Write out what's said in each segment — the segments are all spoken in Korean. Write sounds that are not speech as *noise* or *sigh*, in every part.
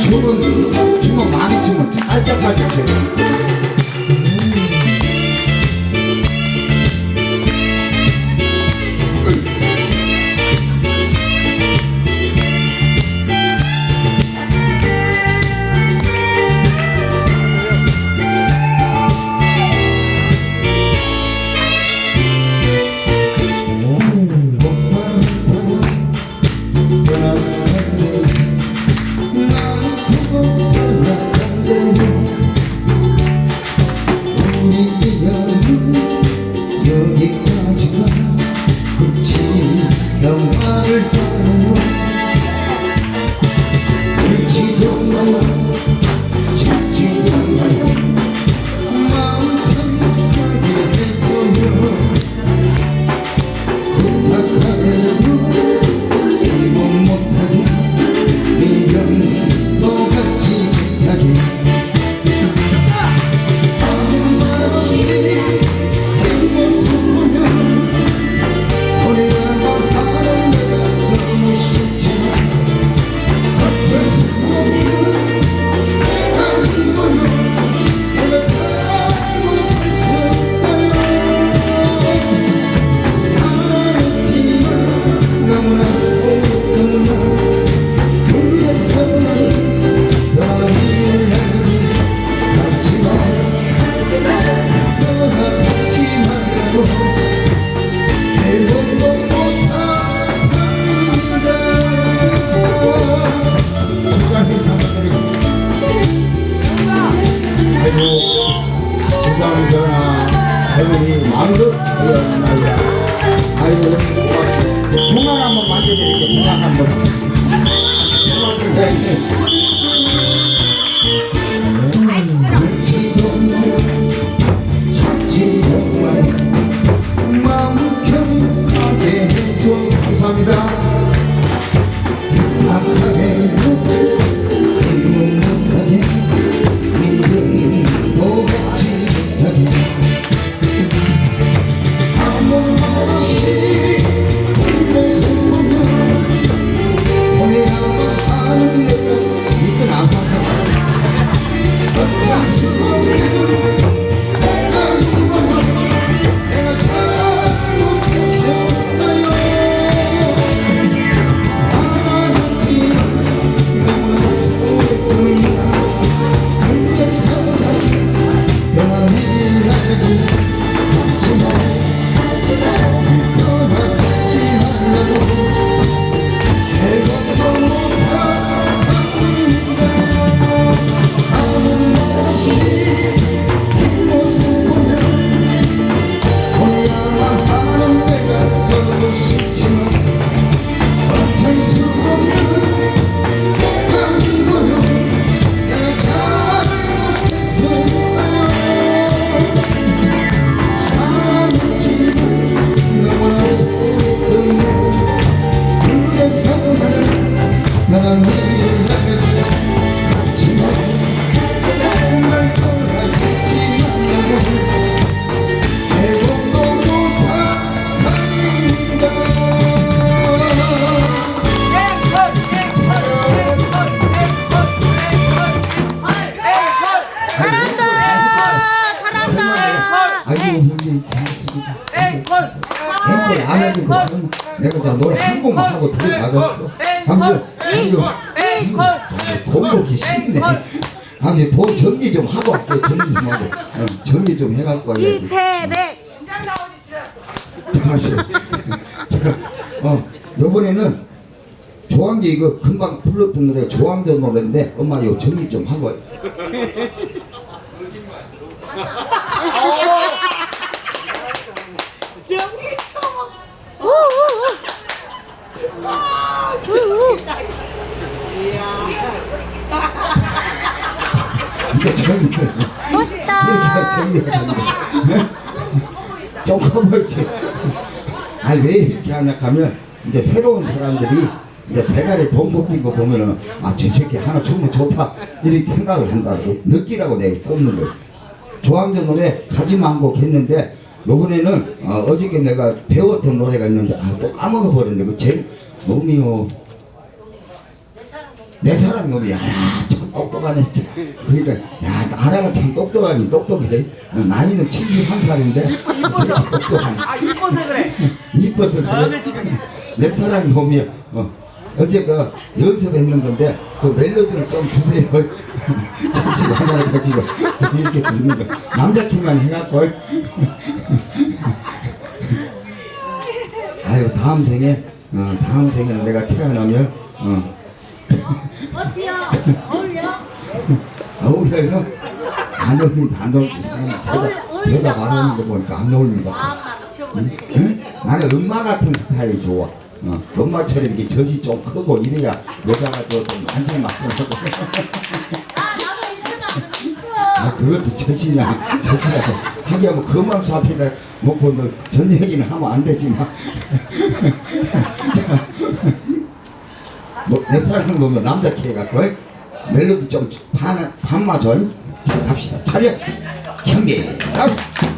춤은 춤은 많이 춤은 깔짝깔짝 춰요. 세월이 마음껏 일어나요 아이고 고맙습니다 공항 한번 만져드릴게요 공항 한번 고맙습니다 잡지도 마요 마음 편하게 해줘 감사합니다 너를 아이고 형님 고맙습니다. 앵콜 안 해도 됐어 내가 자 노래 한 곡만 하고 들어가겠어 잠시 앵콜 돈 먹기 쉽네 잠시 돈 정리 좀 하고 할게 정리 좀 하고. 어, 정리 좀 해갖고 와야지. 이태백. 잠시. 제가 어 요번에는 조항제 이거 금방 불렀던 노래 조항제 노래인데 엄마 이거 정리 좀 하고 이제 정리 멋있다. 정리 조금 뭐지? 아니 왜 이렇게 하냐 하면 이제 새로운 사람들이 이제 대가리 돈 뽑힌 거 보면은 아저 새끼 하나 주면 좋다. 이렇게 생각을 한다고. 느끼라고 내가 뽑는 거예요. 조항조 노래 가지마 한곡 했는데 요번에는 어, 어저께 내가 배웠던 노래가 있는데 아, 또 까먹어버렸는데 그 제일 놈이요. 내 사랑 놈이야. 야, 참 똑똑하네 그러니까 야 아라가 참 똑똑하긴 똑똑해 어, 나이는 71살인데 이뻐서. 똑똑하네 아 이뻐서 그래. *laughs* 이뻐서 아 그래 그렇지 그렇지. 내 사랑 놈이야 어. 어제 그 연습했는 건데 그 멜로디를 좀 주세요 *laughs* 잠시 하나를 가지고 이렇게 부르는 거 남자 키만 해갖고 *laughs* 아유 다음 생에 어, 다음 생에는 내가 태어나면 어, 어때요? 어울려? 어울려요? 안 어울린다 안 어울린다 사람이 어울려, 어울린다, 대답 안 하는 엄마. 거 보니까 안 어울린다 마음만. 응? 나는 엄마 같은 스타일이 좋아. 어, 엄마처럼 이렇게 젖이 좀 크고 이래야 여자가 좀 완전 막더라고. 아 나도 있으면 있어. 아, 그것도 젖이냐, 젖이라고. 하기야 뭐 그만 앞에다 놓고 뭐전 얘기는 하면 안 되지만. *laughs* 뭐, 내 사랑 보면 남자 키 해갖고, 멜로디 좀 반, 반마 좀. 자, 갑시다. 차려. 경계. 갑시다.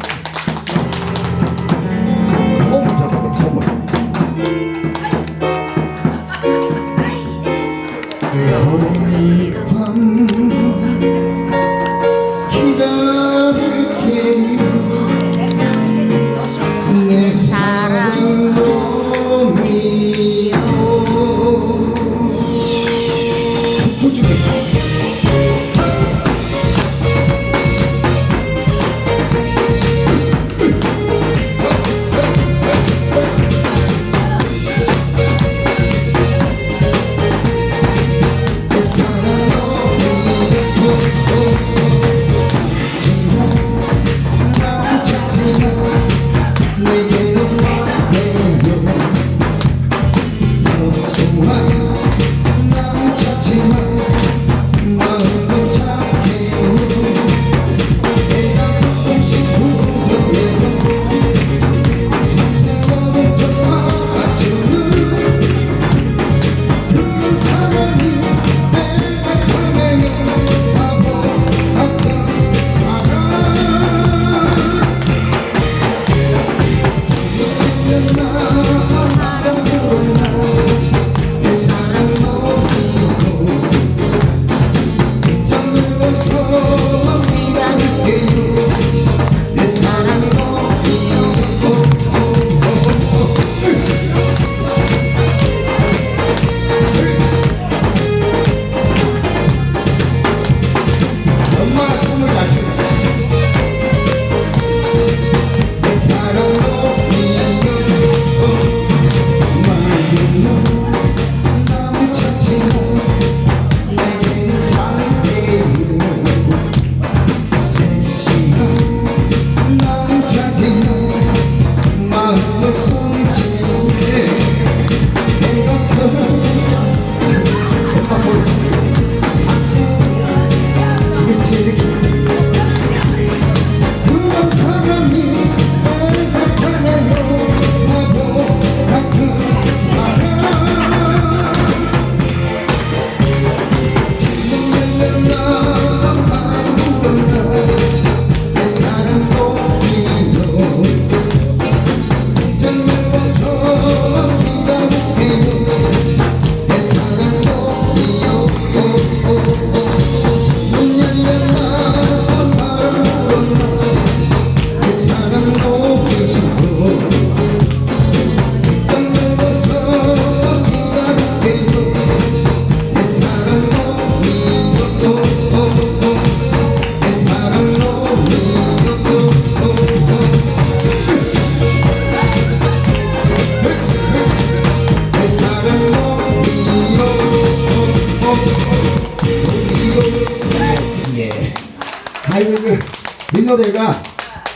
이 노래가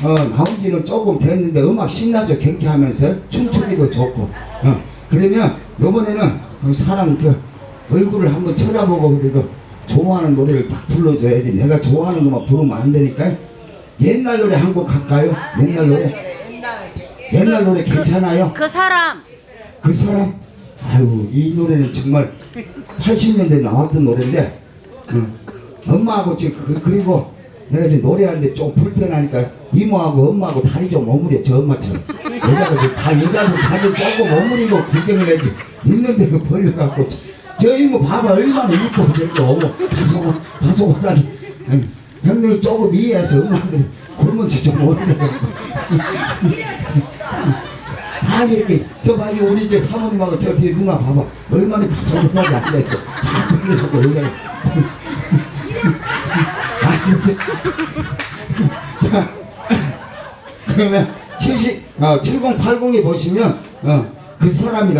어, 나온 지는 조금 됐는데 음악 신나죠? 경쾌하면서? 춤추기도 좋고. 어, 그러면 요번에는 그 사람 그 얼굴을 한번 쳐다보고 그래도 좋아하는 노래를 딱 불러줘야지. 내가 좋아하는 것만 부르면 안 되니까 옛날 노래 한 곡 할까요? 옛날 노래? 옛날 노래. 괜찮아요? 그 사람. 그 사람? 아유 이 노래는 정말 80년대 나왔던 노래인데 어, 엄마하고 지금 그, 그리고 내가 이제 노래하는데 좀 불편하니까 이모하고 엄마하고 다리 좀 오므려 저 엄마처럼. 여자가 다 여자들 다리 조금 오므리고 구경을 해야지. 있는 대로 벌려갖고 저, 저 이모 봐봐 얼마나 이쁘고 저렇게 오고 다소가 다소가라니 형들 조금 이해해서 엄마들이 굶은지 좀 오르려고. 다 이렇게 저 봐이 우리 저 사모님하고 저 뒤에 누나 봐봐. 얼마나 다소하게 앉아있어. 자꾸 이러고 여자가 자, 그러면 70, 어, 7080에 보시면, 어, 그 사람이라고